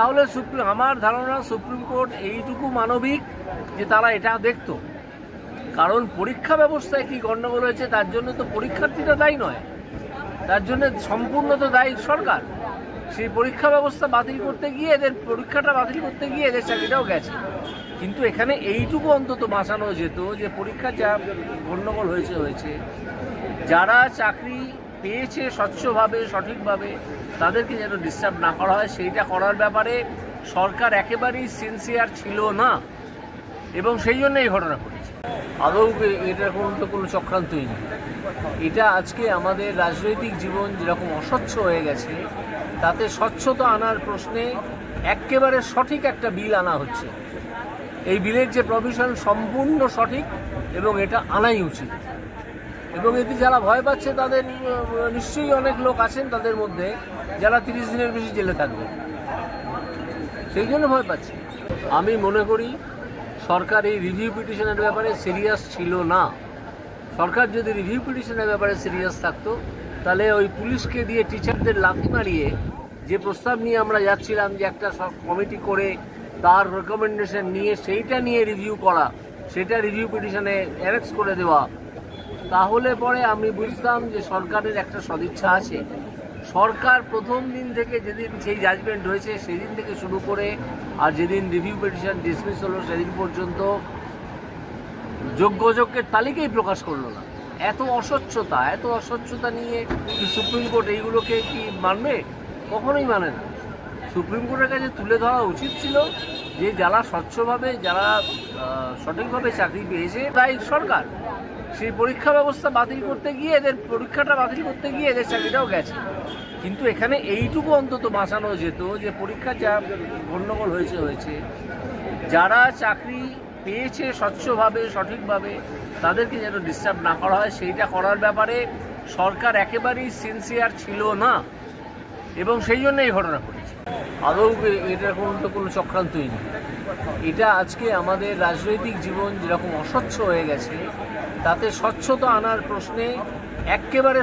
তাহলে সুপ্রিম আমার ধারণা সুপ্রিম কোর্ট এইটুকু মানবিক যে তারা এটা দেখতো। কারণ পরীক্ষা ব্যবস্থায় কি গণ্ডগোল হয়েছে, তার জন্য তো পরীক্ষার্থীরা দায়ী নয়। তার জন্য সম্পূর্ণ তো দায়ী সরকার। সেই পরীক্ষা ব্যবস্থা বাতিল করতে গিয়ে এদের পরীক্ষাটা বাতিল করতে গিয়ে এদের চাকরিটাও গেছে। কিন্তু এখানে এইটুকু অন্তত বাঁচানো যেত যে পরীক্ষা যা গণ্ডগোল হয়েছে হয়েছে। যারা চাকরি পেয়েছে স্বচ্ছভাবে, সঠিকভাবে, তাদেরকে যেন ডিস্টার্ব না করা হয়, সেইটা করার ব্যাপারে সরকার একেবারেই সিনসিয়ার ছিল না। এবং সেই জন্য এই ঘটনা ঘটেছে। আদৌ এটা কোনো তো কোনো চক্রান্তই নেই এটা আজকে আমাদের রাজনৈতিক জীবন যেরকম অস্বচ্ছ হয়ে গেছে, তাতে স্বচ্ছতা আনার প্রশ্নে একেবারে সঠিক একটা বিল আনা হচ্ছে। এই বিলের যে প্রভিশন সম্পূর্ণ সঠিক এবং এটা আনাই উচিত। এবং এতে যারা ভয় পাচ্ছে তাদের, নিশ্চয়ই অনেক লোক আছেন তাদের মধ্যে যারা তিরিশ দিনের বেশি জেলে থাকবে। সেই জন্য ভয় পাচ্ছে। আমি মনে করি সরকার এই রিভিউ পিটিশনের ব্যাপারে সিরিয়াস ছিল না। সরকার যদি রিভিউ পিটিশনের ব্যাপারে সিরিয়াস থাকতো, তাহলে ওই পুলিশকে দিয়ে টিচারদের লাথি মারিয়ে যে প্রস্তাব নিয়ে আমরা যাচ্ছিলাম যে একটা কমিটি করে তার রেকমেন্ডেশন নিয়ে সেইটা নিয়ে রিভিউ করা, সেটা রিভিউ পিটিশনে অ্যারেক্স করে দেওয়া তাহলে পরে আমি বুঝতাম যে সরকারের একটা সদিচ্ছা আছে। সরকার প্রথম দিন থেকে যেদিন সেই জাজমেন্ট হয়েছে, সেদিন থেকে শুরু করে আর যেদিন রিভিউ পিটিশন ডিসমিস হলো, সেদিন পর্যন্ত যোগ্য যোগ্যের তালিকাই প্রকাশ করল না। এত অস্বচ্ছতা এত অস্বচ্ছতা নিয়ে কি সুপ্রিম কোর্ট এইগুলোকে কি মানবে? কখনোই মানে না। সুপ্রিম কোর্টের কাছে তুলে ধরা উচিত ছিল যে যারা স্বচ্ছভাবে, যারা সঠিকভাবে চাকরি পেয়েছে, তাই সরকার। সেই পরীক্ষা ব্যবস্থা বাতিল করতে গিয়ে এদের পরীক্ষাটা বাতিল করতে গিয়ে এদের চাকরিটাও গেছে। কিন্তু এখানে এইটুকু অন্তত বাঁচানো যেত যে পরীক্ষা যা গণ্ডগোল হয়েছে হয়েছে। যারা চাকরি পেয়েছে স্বচ্ছভাবে, সঠিকভাবে, তাদেরকে যেন ডিস্টার্ব না করা হয়, সেইটা করার ব্যাপারে সরকার একেবারেই সিনসিয়ার ছিল না। এবং সেই জন্য এই ঘটনা ঘটেছে। আদৌ এটা কোনো তো কোনো চক্রান্তই নেই। এটা আজকে আমাদের রাজনৈতিক জীবন যেরকম অস্বচ্ছ হয়ে গেছে, তাতে স্বচ্ছতা আনার প্রশ্নে একেবারে